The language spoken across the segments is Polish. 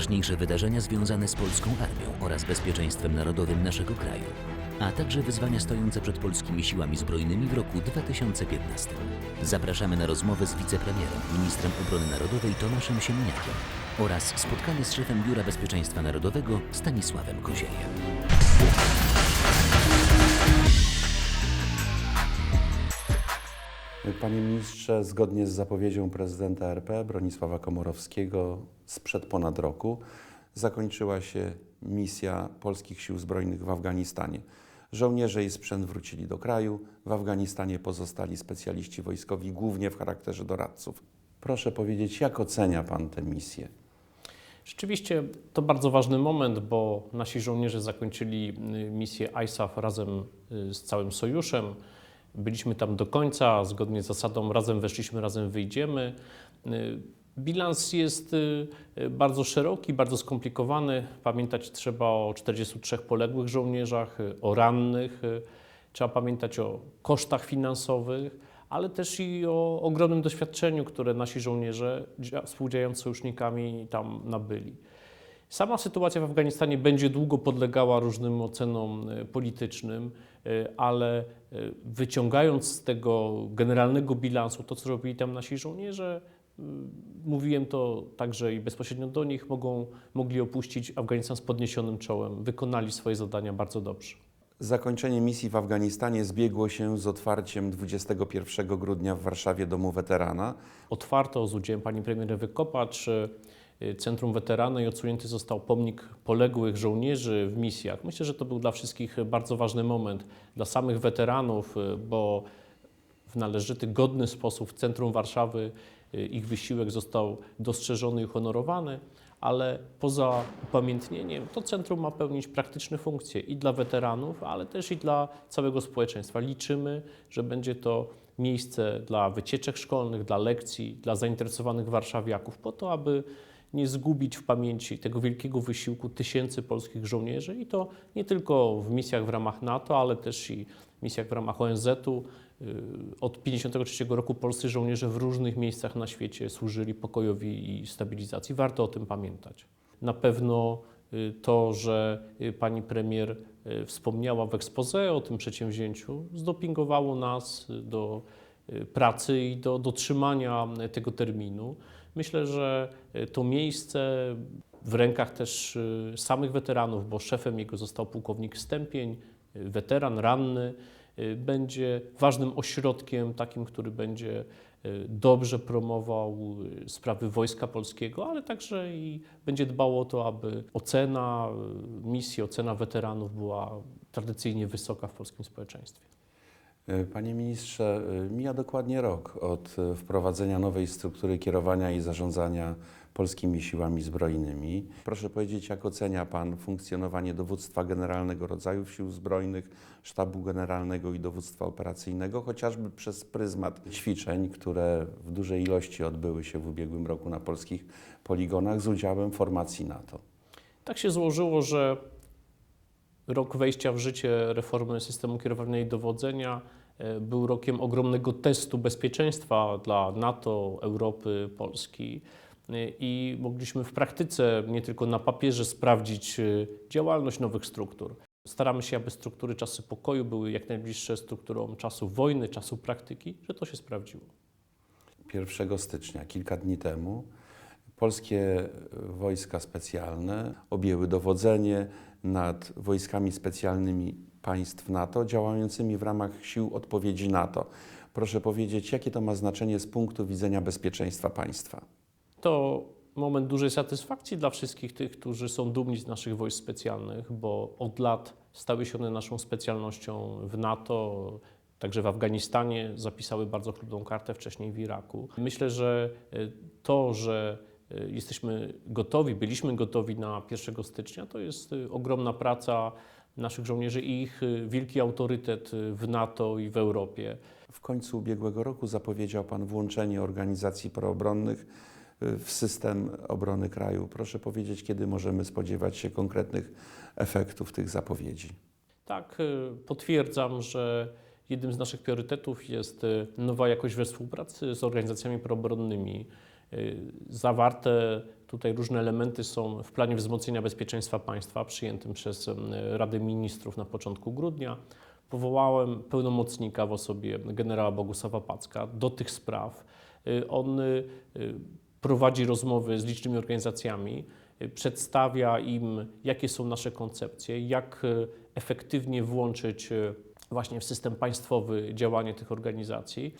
Najważniejsze wydarzenia związane z polską armią oraz bezpieczeństwem narodowym naszego kraju, a także wyzwania stojące przed polskimi siłami zbrojnymi w roku 2015. Zapraszamy na rozmowę z wicepremierem, ministrem obrony narodowej Tomaszem Siemniakiem oraz spotkanie z szefem Biura Bezpieczeństwa Narodowego Stanisławem Koziejem. Panie ministrze, zgodnie z zapowiedzią prezydenta RP Bronisława Komorowskiego sprzed ponad roku zakończyła się misja polskich sił zbrojnych w Afganistanie. Żołnierze i sprzęt wrócili do kraju. W Afganistanie pozostali specjaliści wojskowi, głównie w charakterze doradców. Proszę powiedzieć, jak ocenia Pan tę misję? Rzeczywiście to bardzo ważny moment, bo nasi żołnierze zakończyli y, misję ISAF razem y, z całym sojuszem. Byliśmy tam do końca, zgodnie z zasadą razem weszliśmy, razem wyjdziemy. Bilans jest y, y, bardzo szeroki, bardzo skomplikowany. Pamiętać trzeba o 43 poległych żołnierzach, y, o rannych, trzeba pamiętać o kosztach finansowych, ale też i o ogromnym doświadczeniu, które nasi żołnierze dzia- współdziałając z sojusznikami tam nabyli. Sama sytuacja w Afganistanie będzie długo podlegała różnym ocenom politycznym, ale wyciągając z tego generalnego bilansu to, co robili tam nasi żołnierze, mówiłem to także i bezpośrednio do nich, mogą, mogli opuścić Afganistan z podniesionym czołem, wykonali swoje zadania bardzo dobrze. Zakończenie misji w Afganistanie zbiegło się z otwarciem 21 grudnia w Warszawie Domu Weterana. Otwarto z udziałem pani premier Ewy Kopacz y, Centrum Weterana i odsunięty został pomnik poległych żołnierzy w misjach. Myślę, że to był dla wszystkich bardzo ważny moment, dla samych weteranów, y, bo w należyty, godny sposób w centrum Warszawy ich wysiłek został dostrzeżony i uhonorowany, ale poza upamiętnieniem to centrum ma pełnić praktyczne funkcje i dla weteranów, ale też i dla całego społeczeństwa. Liczymy, że będzie to miejsce dla wycieczek szkolnych, dla lekcji, dla zainteresowanych warszawiaków, po to, aby nie zgubić w pamięci tego wielkiego wysiłku tysięcy polskich żołnierzy i to nie tylko w misjach w ramach NATO, ale też i misjach w ramach ONZ-u. Yy, Od 1953 roku polscy żołnierze w różnych miejscach na świecie służyli pokojowi i stabilizacji. Warto o tym pamiętać. Na pewno y, to, że y, pani premier y, wspomniała w expose o tym przedsięwzięciu, zdopingowało nas y, do y, pracy i do dotrzymania y, tego terminu. Myślę, że y, to miejsce w rękach też y, samych weteranów, bo szefem jego został pułkownik Stępień, y, weteran ranny, y, będzie ważnym ośrodkiem takim, który będzie y, dobrze promował y, sprawy Wojska Polskiego, ale także i będzie dbało o to, aby ocena y, misji, ocena weteranów była tradycyjnie wysoka w polskim społeczeństwie. Panie ministrze, mija dokładnie rok od e, wprowadzenia nowej struktury kierowania i zarządzania polskimi siłami zbrojnymi. Proszę powiedzieć, jak ocenia Pan funkcjonowanie dowództwa generalnego rodzajów sił zbrojnych, sztabu generalnego i dowództwa operacyjnego, chociażby przez pryzmat ćwiczeń, które w dużej ilości odbyły się w ubiegłym roku na polskich poligonach z udziałem formacji NATO. Tak się złożyło, że rok wejścia w życie reformy systemu kierowania i dowodzenia e, był rokiem ogromnego testu bezpieczeństwa dla NATO, Europy, Polski. E, I mogliśmy w praktyce, nie tylko na papierze, sprawdzić e, działalność nowych struktur. Staramy się, aby struktury czasy pokoju były jak najbliższe strukturom czasu wojny, czasu praktyki, że to się sprawdziło. 1 stycznia, kilka dni temu, polskie wojska specjalne objęły dowodzenie nad wojskami specjalnymi państw NATO działającymi w ramach sił odpowiedzi NATO. Proszę powiedzieć, jakie to ma znaczenie z punktu widzenia bezpieczeństwa państwa? To moment dużej satysfakcji dla wszystkich tych, którzy są dumni z naszych wojsk specjalnych, bo od lat stały się one naszą specjalnością w NATO, także w Afganistanie, zapisały bardzo chlubną kartę wcześniej w Iraku. Myślę, że y, to, że y, jesteśmy gotowi, byliśmy gotowi na 1 stycznia, to jest y, ogromna praca naszych żołnierzy i ich wielki autorytet w NATO i w Europie. W końcu ubiegłego roku zapowiedział Pan włączenie organizacji proobronnych w system obrony kraju. Proszę powiedzieć, kiedy możemy spodziewać się konkretnych efektów tych zapowiedzi? Tak, y, potwierdzam, że jednym z naszych priorytetów jest y, nowa jakość we współpracy z organizacjami proobronnymi. Y, Zawarte tutaj różne elementy są w planie wzmocnienia bezpieczeństwa państwa przyjętym przez Radę Ministrów na początku grudnia. Powołałem pełnomocnika w osobie generała Bogusława Packa do tych spraw. On prowadzi rozmowy z licznymi organizacjami, y, przedstawia im, jakie są nasze koncepcje, jak y, efektywnie włączyć y, właśnie w system państwowy działanie tych organizacji.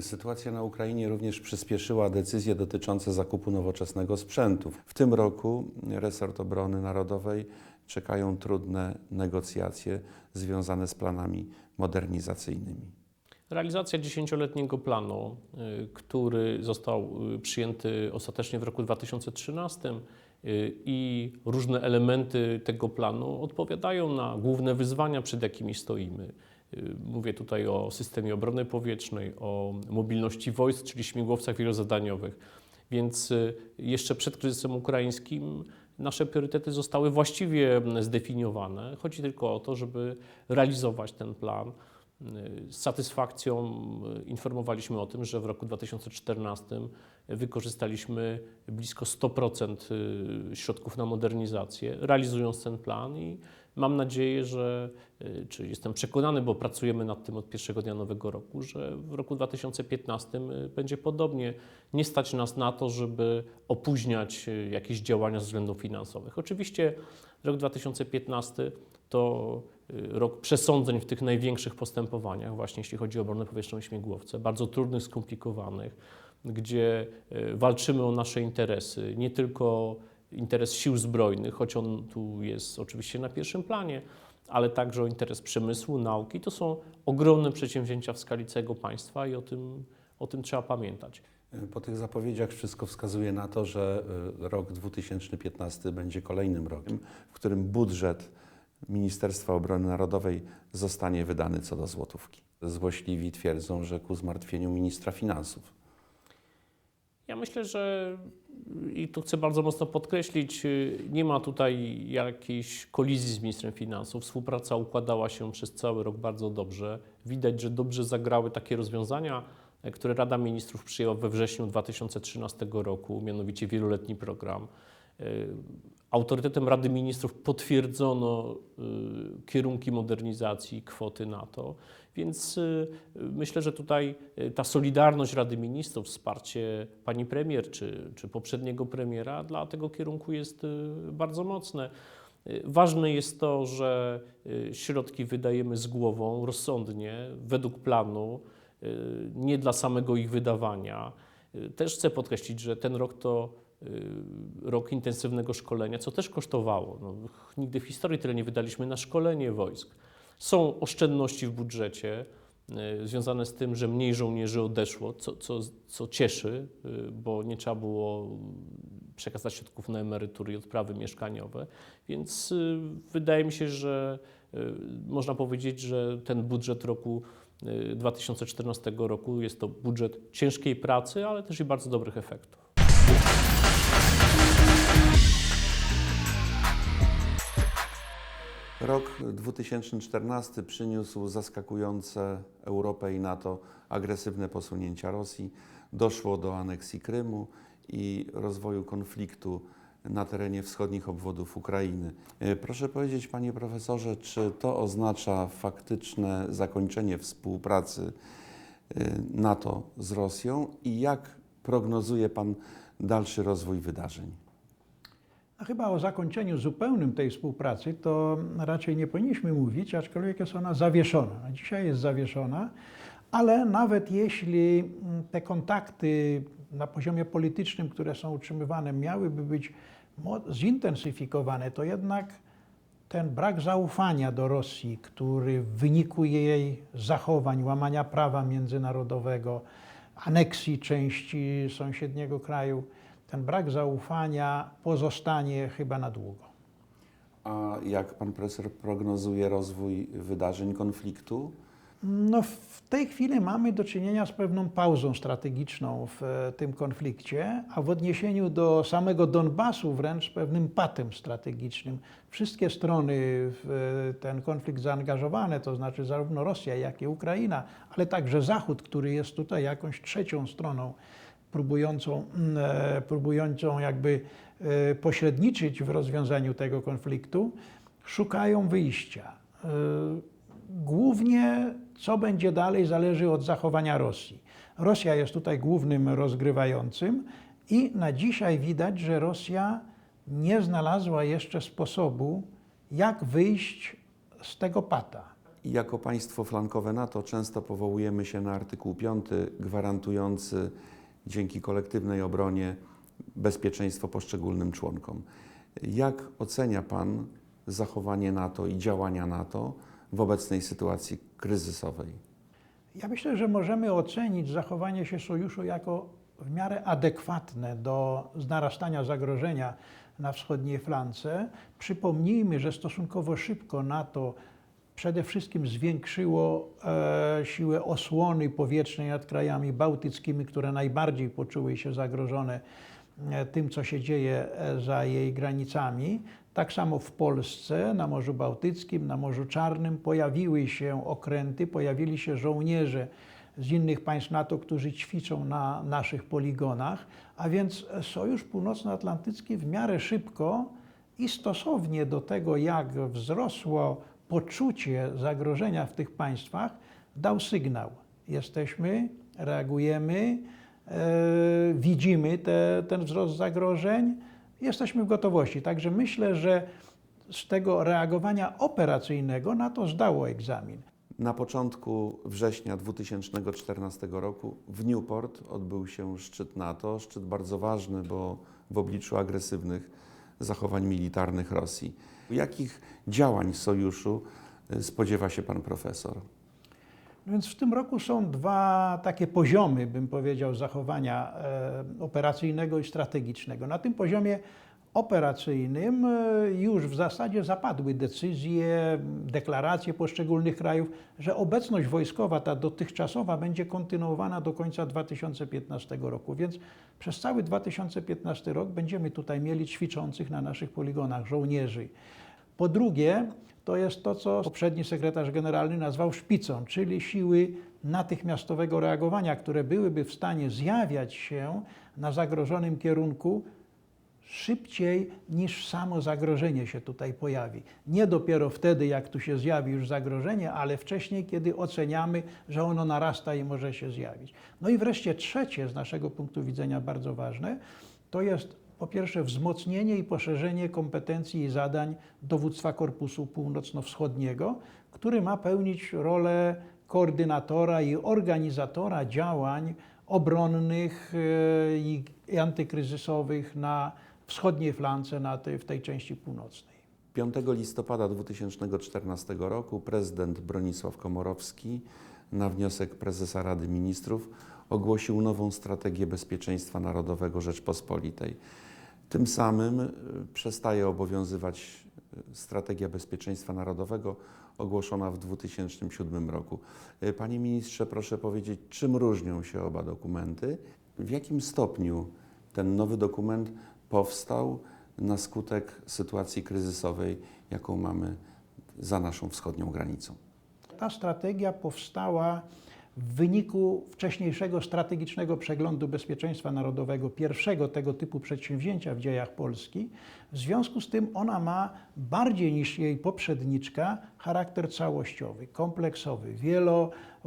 Sytuacja na Ukrainie również przyspieszyła decyzje dotyczące zakupu nowoczesnego sprzętu. W tym roku resort obrony narodowej czekają trudne negocjacje związane z planami modernizacyjnymi. Realizacja dziesięcioletniego planu, y, który został y, przyjęty ostatecznie w roku 2013 y, i różne elementy tego planu odpowiadają na główne wyzwania, przed jakimi stoimy. Mówię tutaj o systemie obrony powietrznej, o mobilności wojsk, czyli śmigłowcach wielozadaniowych. Więc jeszcze przed kryzysem ukraińskim nasze priorytety zostały właściwie mm, zdefiniowane. Chodzi tylko o to, żeby realizować ten plan. Z satysfakcją y, informowaliśmy o tym, że w roku 2014 wykorzystaliśmy blisko 100% y, środków na modernizację, realizując ten plan i mam nadzieję, że, y, czy jestem przekonany, bo pracujemy nad tym od pierwszego dnia nowego roku, że w roku 2015 y, będzie podobnie. Nie stać nas na to, żeby opóźniać y, jakieś działania ze względów finansowych. Oczywiście rok 2015 to rok przesądzeń w tych największych postępowaniach, właśnie jeśli chodzi o obronę powietrzną i śmigłowce, bardzo trudnych, skomplikowanych, gdzie walczymy o nasze interesy, nie tylko interes sił zbrojnych, choć on tu jest oczywiście na pierwszym planie, ale także o interes przemysłu, nauki. To są ogromne przedsięwzięcia w skali całego państwa i o tym, o tym trzeba pamiętać. Po tych zapowiedziach wszystko wskazuje na to, że y, rok 2015 będzie kolejnym rokiem, w którym budżet Ministerstwa Obrony Narodowej zostanie wydany co do złotówki. Złośliwi twierdzą, że ku zmartwieniu ministra finansów. Ja myślę, że i tu chcę bardzo mocno podkreślić, y, nie ma tutaj jakiejś kolizji z ministrem finansów. Współpraca układała się przez cały rok bardzo dobrze. Widać, że dobrze zagrały takie rozwiązania, e, które Rada Ministrów przyjęła we wrześniu 2013 roku, mianowicie wieloletni program. Autorytetem Rady Ministrów potwierdzono y, kierunki modernizacji, kwoty na to, więc y, myślę, że tutaj y, ta solidarność Rady Ministrów, wsparcie pani premier czy, czy poprzedniego premiera dla tego kierunku jest bardzo mocne. Ważne jest to, że środki wydajemy z głową, rozsądnie, według planu, nie dla samego ich wydawania. Też chcę podkreślić, że ten rok to rok intensywnego szkolenia, co też kosztowało. No, nigdy w historii tyle nie wydaliśmy na szkolenie wojsk. Są oszczędności w budżecie y, związane z tym, że mniej żołnierzy odeszło, co, co, co cieszy, y, bo nie trzeba było przekazać środków na emerytury i odprawy mieszkaniowe. Więc y, wydaje mi się, że y, można powiedzieć, że ten budżet roku y, 2014 roku jest to budżet ciężkiej pracy, ale też i bardzo dobrych efektów. Rok 2014 przyniósł zaskakujące Europę i NATO agresywne posunięcia Rosji. Doszło do aneksji Krymu i rozwoju konfliktu na terenie wschodnich obwodów Ukrainy. E, Proszę powiedzieć, panie profesorze, czy to oznacza faktyczne zakończenie współpracy e, NATO z Rosją i jak prognozuje pan dalszy rozwój wydarzeń? Chyba o zakończeniu zupełnym tej współpracy to raczej nie powinniśmy mówić, aczkolwiek jest ona zawieszona. Dzisiaj jest zawieszona, ale nawet jeśli te kontakty na poziomie politycznym, które są utrzymywane, miałyby być zintensyfikowane, to jednak ten brak zaufania do Rosji, który w wyniku jej zachowań, łamania prawa międzynarodowego, aneksji części sąsiedniego kraju, ten brak zaufania pozostanie chyba na długo. A jak pan profesor prognozuje rozwój wydarzeń konfliktu? No, w tej chwili mamy do czynienia z pewną pauzą strategiczną w e, tym konflikcie, a w odniesieniu do samego Donbasu wręcz pewnym patem strategicznym. Wszystkie strony w e, ten konflikt zaangażowane, to znaczy zarówno Rosja, jak i Ukraina, ale także Zachód, który jest tutaj jakąś trzecią stroną próbującą, mm, e, próbującą jakby e, pośredniczyć w rozwiązaniu tego konfliktu, szukają wyjścia. E, Głównie co będzie dalej zależy od zachowania Rosji. Rosja jest tutaj głównym rozgrywającym i na dzisiaj widać, że Rosja nie znalazła jeszcze sposobu, jak wyjść z tego pata. Jako państwo flankowe NATO często powołujemy się na artykuł 5 gwarantujący dzięki kolektywnej obronie bezpieczeństwo poszczególnym członkom. Jak ocenia Pan zachowanie NATO i działania NATO w obecnej sytuacji kryzysowej? Ja myślę, że możemy ocenić zachowanie się sojuszu jako w miarę adekwatne do narastania zagrożenia na wschodniej flance. Przypomnijmy, że stosunkowo szybko NATO przede wszystkim zwiększyło e, siłę osłony powietrznej nad krajami bałtyckimi, które najbardziej poczuły się zagrożone e, tym, co się dzieje e, za jej granicami. Tak samo w Polsce, na Morzu Bałtyckim, na Morzu Czarnym pojawiły się okręty, pojawili się żołnierze z innych państw NATO, którzy ćwiczą na naszych poligonach, a więc Sojusz Północnoatlantycki w miarę szybko i stosownie do tego, jak wzrosło poczucie zagrożenia w tych państwach, dał sygnał. Jesteśmy, reagujemy, e, widzimy te, ten wzrost zagrożeń, jesteśmy w gotowości. Także myślę, że z tego reagowania operacyjnego NATO zdało egzamin. Na początku września 2014 roku w Newport odbył się szczyt NATO, szczyt bardzo ważny, bo w obliczu agresywnych zachowań militarnych Rosji. Jakich działań sojuszu y, spodziewa się pan profesor? Więc w tym roku są dwa takie poziomy, bym powiedział, zachowania e, operacyjnego i strategicznego. Na tym poziomie operacyjnym e, już w zasadzie zapadły decyzje, deklaracje poszczególnych krajów, że obecność wojskowa, ta dotychczasowa, będzie kontynuowana do końca 2015 roku. Więc przez cały 2015 rok będziemy tutaj mieli ćwiczących na naszych poligonach żołnierzy. Po drugie, to jest to, co poprzedni sekretarz generalny nazwał szpicą, czyli siły natychmiastowego reagowania, które byłyby w stanie zjawiać się na zagrożonym kierunku szybciej niż samo zagrożenie się tutaj pojawi. Nie dopiero wtedy, jak tu się zjawi już zagrożenie, ale wcześniej, kiedy oceniamy, że ono narasta i może się zjawić. No i wreszcie trzecie, z naszego punktu widzenia bardzo ważne, to jest po pierwsze wzmocnienie i poszerzenie kompetencji i zadań dowództwa Korpusu Północno-Wschodniego, który ma pełnić rolę koordynatora i organizatora działań obronnych e, i i antykryzysowych na wschodniej flance, na tej, w tej części północnej. 5 listopada 2014 roku prezydent Bronisław Komorowski na wniosek prezesa Rady Ministrów ogłosił nową strategię bezpieczeństwa narodowego Rzeczpospolitej. Tym samym y, przestaje obowiązywać y, strategia bezpieczeństwa narodowego ogłoszona w 2007 roku. Y, Panie ministrze, proszę powiedzieć, czym różnią się oba dokumenty? W jakim stopniu ten nowy dokument powstał na skutek sytuacji kryzysowej, jaką mamy za naszą wschodnią granicą? Ta strategia powstała w wyniku wcześniejszego strategicznego przeglądu bezpieczeństwa narodowego, pierwszego tego typu przedsięwzięcia w dziejach Polski. W związku z tym ona ma bardziej niż jej poprzedniczka charakter całościowy, kompleksowy,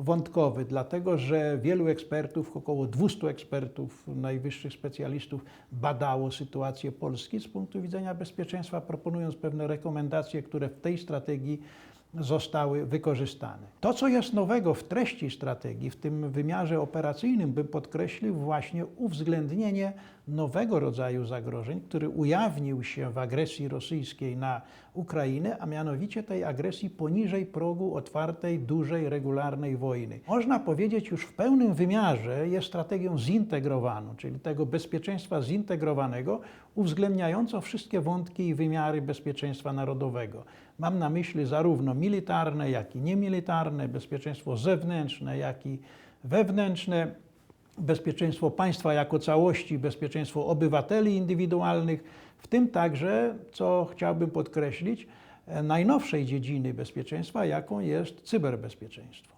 wielowątkowy, dlatego że wielu ekspertów, około 200 ekspertów, najwyższych specjalistów badało sytuację Polski z punktu widzenia bezpieczeństwa, proponując pewne rekomendacje, które w tej strategii zostały wykorzystane. To, co jest nowego w treści strategii, w tym wymiarze operacyjnym, bym podkreślił właśnie uwzględnienie nowego rodzaju zagrożeń, który ujawnił się w agresji rosyjskiej na Ukrainę, a mianowicie tej agresji poniżej progu otwartej, dużej, regularnej wojny. Można powiedzieć już w pełnym wymiarze jest strategią zintegrowaną, czyli tego bezpieczeństwa zintegrowanego, uwzględniającą wszystkie wątki i wymiary bezpieczeństwa narodowego. Mam na myśli zarówno militarne, jak i niemilitarne, bezpieczeństwo zewnętrzne, jak i wewnętrzne, bezpieczeństwo państwa jako całości, bezpieczeństwo obywateli indywidualnych, w tym także, co chciałbym podkreślić, e, najnowszej dziedziny bezpieczeństwa, jaką jest cyberbezpieczeństwo.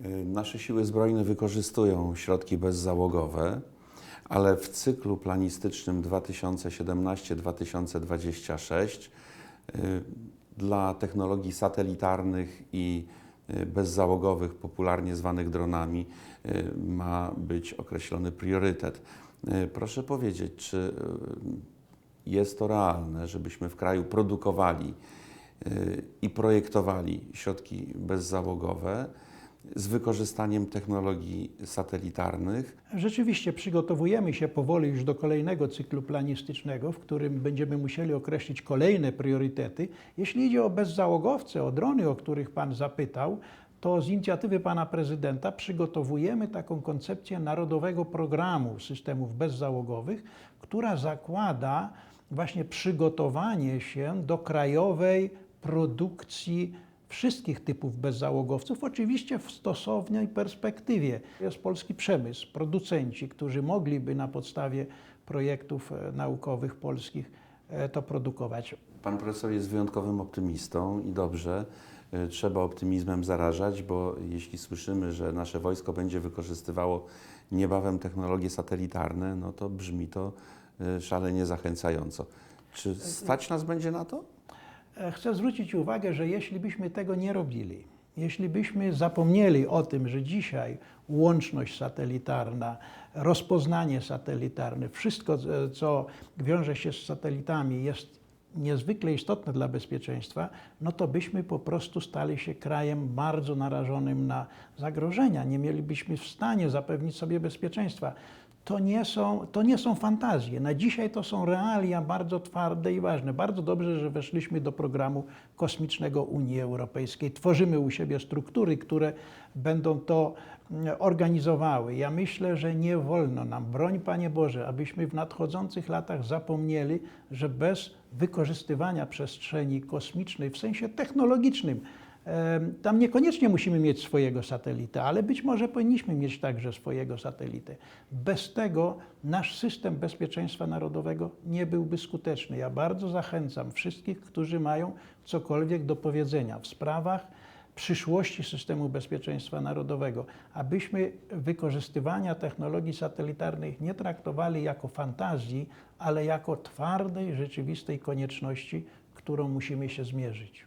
Y, Nasze siły zbrojne wykorzystują środki bezzałogowe, ale w cyklu planistycznym 2017-2026 y, dla technologii satelitarnych i bezzałogowych, popularnie zwanych dronami, y, ma być określony priorytet. Y, Proszę powiedzieć, czy y, jest to realne, żebyśmy w kraju produkowali y, i projektowali środki bezzałogowe z wykorzystaniem technologii satelitarnych, Rzeczywiście przygotowujemy się powoli już do kolejnego cyklu planistycznego, w którym będziemy musieli określić kolejne priorytety. Jeśli idzie o bezzałogowce, o drony, o których Pan zapytał, to z inicjatywy Pana Prezydenta przygotowujemy taką koncepcję Narodowego Programu Systemów Bezzałogowych, która zakłada właśnie przygotowanie się do krajowej produkcji wszystkich typów bezzałogowców, oczywiście w stosownej perspektywie. Jest polski przemysł, producenci, którzy mogliby na podstawie projektów e, naukowych polskich e, to produkować. Pan profesor jest wyjątkowym optymistą i dobrze. Y, Trzeba optymizmem zarażać, bo jeśli słyszymy, że nasze wojsko będzie wykorzystywało niebawem technologie satelitarne, no to brzmi to szalenie zachęcająco. Czy stać nas będzie na to? E, Chcę zwrócić uwagę, że jeśli byśmy tego nie robili, jeśli byśmy zapomnieli o tym, że dzisiaj łączność satelitarna, rozpoznanie satelitarne, wszystko, e, co wiąże się z satelitami, jest niezwykle istotne dla bezpieczeństwa, no to byśmy po prostu stali się krajem bardzo narażonym na zagrożenia. Nie mielibyśmy w stanie zapewnić sobie bezpieczeństwa. To nie, są, to nie są fantazje. Na dzisiaj to są realia bardzo twarde i ważne. Bardzo dobrze, że weszliśmy do programu kosmicznego Unii Europejskiej. Tworzymy u siebie struktury, które będą to mm, organizowały. Ja myślę, że nie wolno nam, broń Panie Boże, abyśmy w nadchodzących latach zapomnieli, że bez wykorzystywania przestrzeni kosmicznej w sensie technologicznym, Tam niekoniecznie musimy mieć swojego satelitę, ale być może powinniśmy mieć także swojego satelitę. Bez tego nasz system bezpieczeństwa narodowego nie byłby skuteczny. Ja bardzo zachęcam wszystkich, którzy mają cokolwiek do powiedzenia w sprawach przyszłości systemu bezpieczeństwa narodowego, abyśmy wykorzystywania technologii satelitarnych nie traktowali jako fantazji, ale jako twardej, rzeczywistej konieczności, którą musimy się zmierzyć.